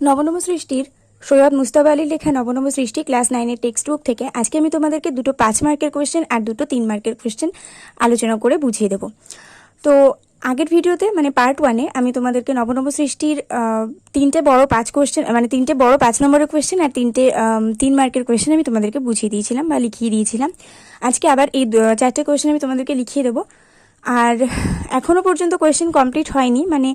নবনব সৃষ্টির সৈয়দ মুস্তাব আলীর লেখা নবনব সৃষ্টি ক্লাস নাইনের টেক্সট বুক থেকে আজকে আমি তোমাদেরকে দুটো পাঁচ মার্কের কোয়েশ্চেন আর দুটো তিন মার্কের কোয়েশ্চেন আলোচনা করে বুঝিয়ে দেবো। তো আগের ভিডিওতে মানে পার্ট ওয়ানে আমি তোমাদেরকে নবনব সৃষ্টির তিনটে বড় পাঁচ কোয়েশ্চেন মানে তিনটে বড় পাঁচ নম্বরের কোয়েশ্চেন আর তিনটে তিন মার্কের কোয়েশ্চেন আমি তোমাদেরকে বুঝিয়ে দিয়েছিলাম বা লিখিয়ে দিয়েছিলাম। আজকে আবার এই চারটে কোয়েশ্চেন আমি তোমাদেরকে লিখিয়ে দেবো। আর এখনও পর্যন্ত কোয়েশ্চেন কমপ্লিট হয়নি মানে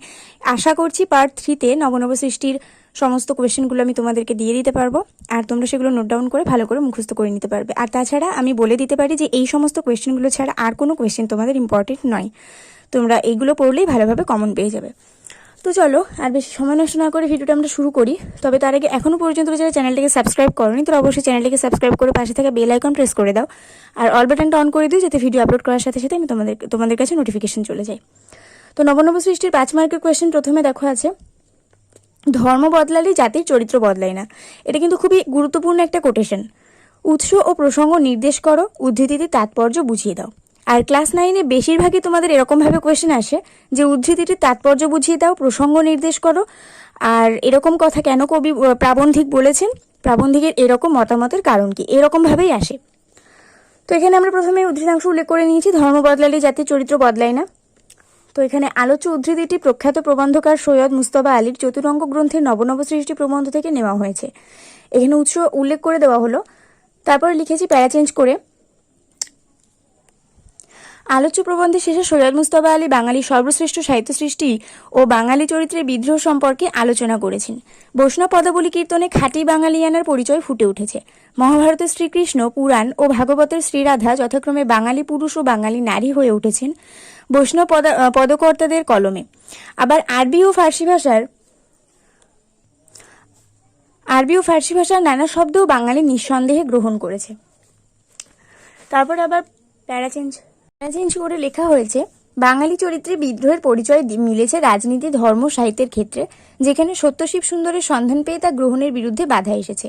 আশা করছি পার্ট থ্রিতে নবনব সৃষ্টির সমস্ত কোয়েশ্চেনগুলো আমি তোমাদেরকে দিয়ে দিতে পারব। আর তোমরা সেগুলো নোট ডাউন করে ভালো করে মুখস্থ করে নিতে পারবে। আর তাছাড়া আমি বলে দিতে পারি যে এই সমস্ত কোয়েশ্চেনগুলো ছাড়া আর কোনো কোয়েশ্চেন তোমাদের ইম্পর্টেন্ট নয়। তোমরা এইগুলো পড়লেই ভালোভাবে কমন পেয়ে যাবে। তো চলো, আর বেশি সময় নষ্ট না করে ভিডিওটা আমরা শুরু করি। তবে তার আগে এখনও পর্যন্ত যারা চ্যানেলটাকে সাবস্ক্রাইব করনি তো অবশ্যই চ্যানেলটাকে সাবস্ক্রাইব করে পাশে থাকা বেল আইকন প্রেস করে দাও। আর অল বাটনটা অন করে দিও, যাতে ভিডিও আপলোড করার সাথে সাথে আমি তোমাদের তোমাদের কাছে নোটিফিকেশন চলে যায়। তো নবনব সৃষ্টির পাঁচ মার্কের কোয়েশ্চেন প্রথমে দেখো আছে। ধর্ম বদলালেই জাতির চরিত্র বদলায় না। এটা কিন্তু খুবই গুরুত্বপূর্ণ একটা কোটেশন উৎস ও প্রসঙ্গ নির্দেশ করো, উদ্ধৃতিতে তাৎপর্য বুঝিয়ে দাও। আর ক্লাস নাইনে বেশিরভাগই তোমাদের এরকমভাবে কোয়েশ্চেন আসে যে উদ্ধৃতিটির তাৎপর্য বুঝিয়ে দাও, প্রসঙ্গ নির্দেশ করো। আর এরকম কথা কেন কবি প্রাবন্ধিক বলেছেন? প্রাবন্ধিকের এরকম মতামতের কারণ কি? এরকমভাবেই আসে। তো এখানে আমরা প্রথমে উদ্ধৃতাংশ উল্লেখ করে নিয়েছি, ধর্ম বদলালে জাতির চরিত্র বদলায় না। তো এখানে আলোচ্য উদ্ধৃতিটি প্রখ্যাত প্রবন্ধকার সৈয়দ মুস্তফা আলীর চতুরঙ্গ গ্রন্থের নবনব সৃষ্টি প্রবন্ধ থেকে নেওয়া হয়েছে। এখানে উৎস উল্লেখ করে দেওয়া হলো। তারপরে লিখেছি প্যারা চেঞ্জ করে। আলোচ্য প্রবন্ধের শেষে সৈয়দ মুস্তফা আলী বাঙালির সর্বশ্রেষ্ঠ সাহিত্য সৃষ্টি ও বাঙালি চরিত্রের বিদ্রোহ সম্পর্কে আলোচনা করেছেন। বৈষ্ণব পদাবলী কীর্তনে খাঁটি বাঙালিয়ানার পরিচয় ফুটে উঠেছে। মহাভারতের শ্রীকৃষ্ণ, পুরাণ ও ভাগবতের শ্রীরাধা যথাক্রমে বাঙালি পুরুষ ও বাঙালি নারী হয়ে উঠেছেন। বৈষ্ণব পদা পদকর্তাদের কলমে। আবার আরবি ও ফার্সি ভাষার, আরবি ও ফার্সি ভাষার নানা শব্দও বাঙালি নিঃসন্দেহে গ্রহণ করেছে। তারপর আবার প্যারা চেঞ্জ। প্যারা চেঞ্জ করে লেখা হয়েছে, বাঙালি চরিত্রে বিদ্রোহের পরিচয় মিলেছে রাজনীতি, ধর্ম, সাহিত্যের ক্ষেত্রে, যেখানে সত্যশিব সুন্দরের সন্ধান পেয়ে তা গ্রহণের বিরুদ্ধে বাধা এসেছে।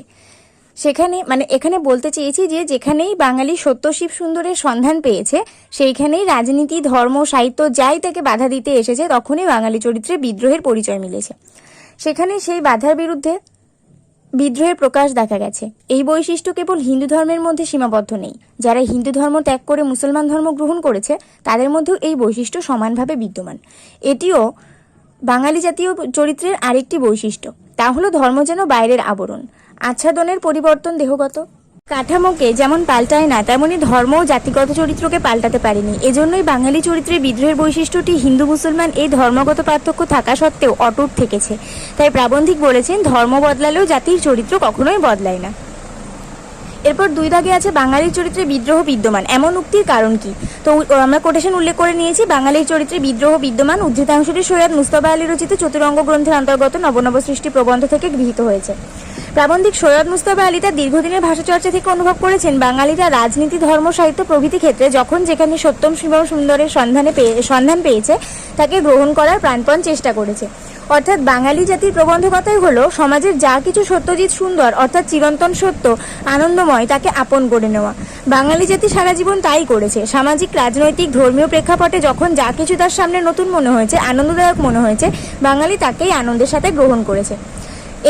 সেখানে মানে এখানে বলতে চেয়েছি যে যেখানেই বাঙালি সত্যশিব সুন্দরের সন্ধান পেয়েছে, সেইখানেই রাজনীতি, ধর্ম, সাহিত্য যাই তাকে বাধা দিতে এসেছে, তখনই বাঙালি চরিত্রে বিদ্রোহের পরিচয় মিলেছে। সেখানে সেই বাধার বিরুদ্ধে বিদ্রোহের প্রকাশ দেখা গেছে। এই বৈশিষ্ট্য কেবল হিন্দু ধর্মের মধ্যে সীমাবদ্ধ নেই। যারা হিন্দু ধর্ম ত্যাগ করে মুসলমান ধর্ম গ্রহণ করেছে, তাদের মধ্যেও এই বৈশিষ্ট্য সমানভাবে বিদ্যমান। এটিও বাঙালি জাতীয় চরিত্রের আরেকটি বৈশিষ্ট্য। তা হলো ধর্ম যেন বাইরের আবরণ। আচ্ছাদনের পরিবর্তন দেহগত। কাঠামোকে যেমন পাল্টায় না, তেমনি ধর্ম ও জাতিগত চরিত্রকে পাল্টাতে পারেনি। এজন্যই বাঙালি চরিত্রের বিদ্রোহের বৈশিষ্ট্যটি হিন্দু মুসলমান এই ধর্মগত পার্থক্য থাকা সত্ত্বেও অটুট থেকেছে। তাই প্রাবন্ধিক বলেছেন, ধর্ম বদলালেও জাতির চরিত্র কখনোই বদলায় না। এরপর দুই দাগে আছে বাঙালির চরিত্রে বিদ্রোহ বিদ্যমান। এমন উক্তির কারণ কি? তো আমরা কোটেশন উল্লেখ করে নিয়েছি, বাঙালির চরিত্রে বিদ্রোহ বিদ্যমান। উদ্ধৃতাংশটি সৈয়দ মুস্তফা আলী রচিত চতুরঙ্গ গ্রন্থের অন্তর্গত নবনব সৃষ্টি প্রবন্ধ থেকে গৃহীত হয়েছে। প্রাবন্ধিক সৈয়দ মুস্তফা আলী তার দীর্ঘদিনের ভাষা চর্চা থেকে অনুভব করেছেন বাঙালিরা রাজনীতি, ধর্ম, সাহিত্য প্রভৃতি ক্ষেত্রে যখন যেখানে সত্যম শিব সুন্দরের সন্ধানে পেয়ে সন্ধান পেয়েছে, তাকে গ্রহণ করার প্রাণপণ চেষ্টা করেছে। অর্থাৎ বাঙালি জাতির প্রবন্ধকতাই হলো সমাজের যা কিছু সত্যজিৎ সুন্দর, অর্থাৎ চিরন্তন সত্য, আনন্দময়, তাকে আপন করে নেওয়া। বাঙালি জাতি সারা জীবন তাই করেছে। সামাজিক, রাজনৈতিক, ধর্মীয় প্রেক্ষাপটে যখন যা কিছু তার সামনে নতুন মনে হয়েছে, আনন্দদায়ক মনে হয়েছে, বাঙালি তাকেই আনন্দের সাথে গ্রহণ করেছে।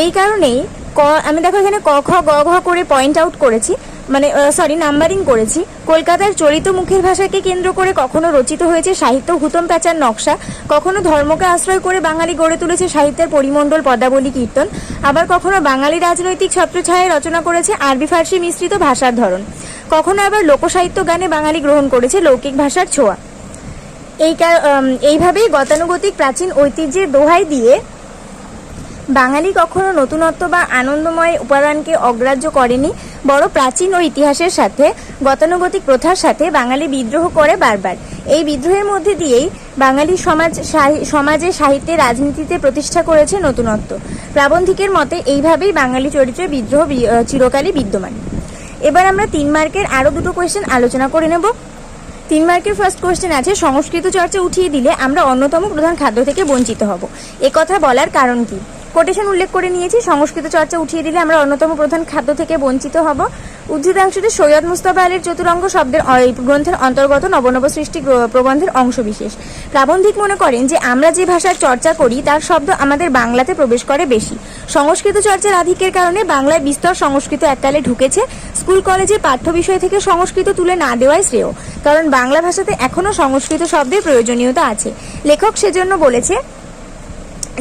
এই কারণেই ক, আমি দেখো এখানে ক, খ, গ, ঘ করে পয়েন্ট আউট করেছি। মানে সরি নাম্বারিং করেছি। কলকাতার চলিত মুখের ভাষাকে কেন্দ্র করে কখনো রচিত হয়েছে সাহিত্য হুতম প্যাচার নকশা, কখনো ধর্মকে আশ্রয় করে বাঙালি গড়ে তুলেছে সাহিত্যের পরিমণ্ডল পদাবলী কীর্তন, আবার কখনো বাঙালি রাজনৈতিক ছত্রছায়ায় রচনা করেছে আরবি ফার্সি মিশ্রিত ভাষার ধরন, কখনো আবার লোকসাহিত্য গানে বাঙালি গ্রহণ করেছে লৌকিক ভাষার ছোঁয়া। এই এইভাবেই গতানুগতিক প্রাচীন ঐতিহ্যের দোহাই দিয়ে বাঙালি কখনো নতুনত্ব বা আনন্দময় উপাদানকে অগ্রাহ্য করেনি, বড় প্রাচীন ও ইতিহাসের সাথে, গতানুগতিক প্রথার সাথে বাঙালি বিদ্রোহ করে বারবার। এই বিদ্রোহের মধ্যে দিয়েই বাঙালি সমাজ সমাজে সাহিত্যে রাজনীতিতে প্রতিষ্ঠা করেছে নতুনত্ব। প্রাবন্ধিকের মতে এইভাবেই বাঙালি চরিত্রে বিদ্রোহ চিরকালই বিদ্যমান। এবার আমরা তিন মার্কের আরও দুটো কোয়েশ্চেন আলোচনা করে নেব। তিন মার্কের ফার্স্ট কোয়েশ্চেন আছে, সংস্কৃত চর্চা উঠিয়ে দিলে আমরা অন্যতম প্রধান খাদ্য থেকে বঞ্চিত হব। কথা বলার কারণ কি? কোটেশন উল্লেখ করে নিয়েছি, সংস্কৃত চর্চা উঠিয়ে দিলে আমরা অন্যতম প্রধান খাদ্য থেকে বঞ্চিত হব। উদ্ধৃতাংশটি সৈয়দ মুস্তফা আলীর চতুরঙ্গ শব্দের গ্রন্থের অন্তর্গত নবনব সৃষ্টি প্রবন্ধের অংশবিশেষ প্রাবন্ধিক মনে করেন যে, আমরা যে ভাষার চর্চা করি, তার শব্দ আমাদের বাংলাতে প্রবেশ করে বেশি। সংস্কৃত চর্চার আধিক্যের কারণে বাংলায় বিস্তর সংস্কৃত এককালে ঢুকেছে। স্কুল, কলেজে পাঠ্য বিষয় থেকে সংস্কৃত তুলে না দেওয়াই শ্রেয়। কারণ বাংলা ভাষাতে এখনও সংস্কৃত শব্দের প্রয়োজনীয়তা আছে। লেখক সেজন্য বলেছে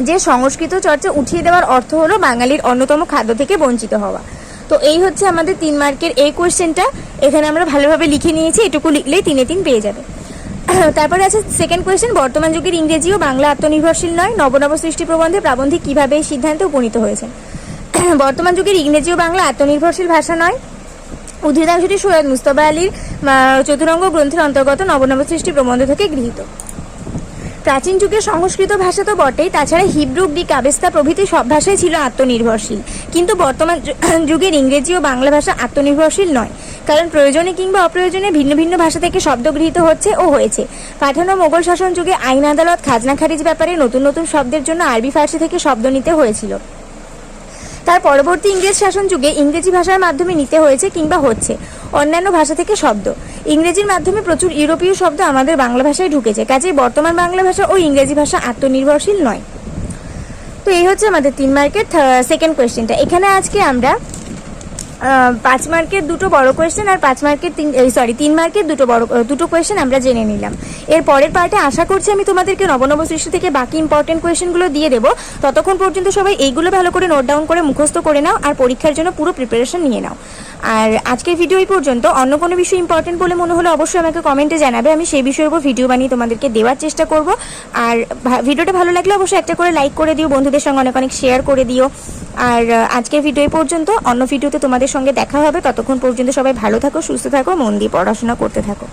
যে সংস্কৃত চর্চা উঠিয়ে দেওয়ার অর্থ হলো বাঙালির অন্যতম খাদ্য থেকে বঞ্চিত হওয়া। তো এই হচ্ছে আমাদের তিন মার্কের এই কোয়েশ্চেনটা এখানে আমরা ভালোভাবে লিখে নিয়েছি, এটুকু লিখলেই তিনে তিন পেয়ে যাবে। তারপরে আছে সেকেন্ড কোয়েশ্চেন বর্তমান যুগের ইংরেজি ও বাংলা আত্মনির্ভরশীল নয়, নবনব সৃষ্টি প্রবন্ধে প্রাবন্ধিক কীভাবে এই সিদ্ধান্তে উপনীত হয়েছেন বর্তমান যুগের ইংরেজি ও বাংলা আত্মনির্ভরশীল ভাষা নয়। উদ্ধৃতাংশটি সৈয়দ মুস্তফা আলীর চতুরঙ্গ গ্রন্থের অন্তর্গত নবনব সৃষ্টি প্রবন্ধ থেকে গৃহীত। প্রাচীন যুগে সংস্কৃত ভাষা তো বটেই, তাছাড়া হিব্রু, গ্রিক আবেস্তা প্রভৃতি সব ভাষাই ছিল আত্মনির্ভরশীল। কিন্তু বর্তমান যুগের ইংরেজি ও বাংলা ভাষা আত্মনির্ভরশীল নয়, কারণ প্রয়োজনে কিংবা অপ্রয়োজনে ভিন্ন ভিন্ন ভাষা থেকে শব্দ গৃহীত হচ্ছে ও হয়েছে। পাঠানো মোগল শাসন যুগে আইন আদালত, খাজনা খারিজ ব্যাপারে নতুন নতুন শব্দের জন্য আরবি ফার্সি থেকে শব্দ নিতে হয়েছিল। তার পরবর্তী ইংরেজ শাসন যুগে ইংরেজি ভাষার মাধ্যমে নিতে হয়েছে কিংবা হচ্ছে, অন্যান্য ভাষা থেকে শব্দ। ইংরেজির মাধ্যমে প্রচুর ইউরোপীয় শব্দ আমাদের বাংলা ভাষায় ঢুকেছে, কাজেই বর্তমান বাংলা ভাষা ও ইংরেজি ভাষা আত্মনির্ভরশীল নয়। তো এই হচ্ছে আমাদের তিন মার্কের সেকেন্ড কোয়েশ্চেনটা এখানে আজকে আমরা পাঁচ মার্কের দুটো বড় কোয়েশ্চেন আর পাঁচ মার্কের তিন সরি তিন মার্কের দুটো বড় দুটো কোয়েশ্চেন আমরা জেনে নিলাম। এর পরের পার্টে আশা করছি আমি তোমাদেরকে নবনব সৃষ্টি থেকে বাকি ইম্পর্টেন্ট কোয়েশ্চেনগুলো দিয়ে দেবো। ততক্ষণ পর্যন্ত সবাই এইগুলো ভালো করে নোট ডাউন করে মুখস্থ করে নাও আর পরীক্ষার জন্য পুরো প্রিপারেশন নিয়ে নাও। আর আজকের ভিডিও এই পর্যন্ত। অন্য কোনো বিষয় ইম্পর্টেন্ট বলে মনে হলে অবশ্যই আমাকে কমেন্টে জানাবে। আমি সেই বিষয়ের উপর ভিডিও বানিয়ে তোমাদেরকে দেওয়ার চেষ্টা করব। আর ভিডিওটা ভালো লাগলে অবশ্যই একটা করে লাইক করে দিও। বন্ধুদের সঙ্গে অনেক অনেক শেয়ার করে দিও। আর আজকের ভিডিও এই পর্যন্ত। অন্য ভিডিওতে সঙ্গে দেখা হবে। ততক্ষণ পর্যন্ত সবাই ভালো থাকো, সুস্থ থাকো, মন দিয়ে পড়াশোনা করতে থাকো।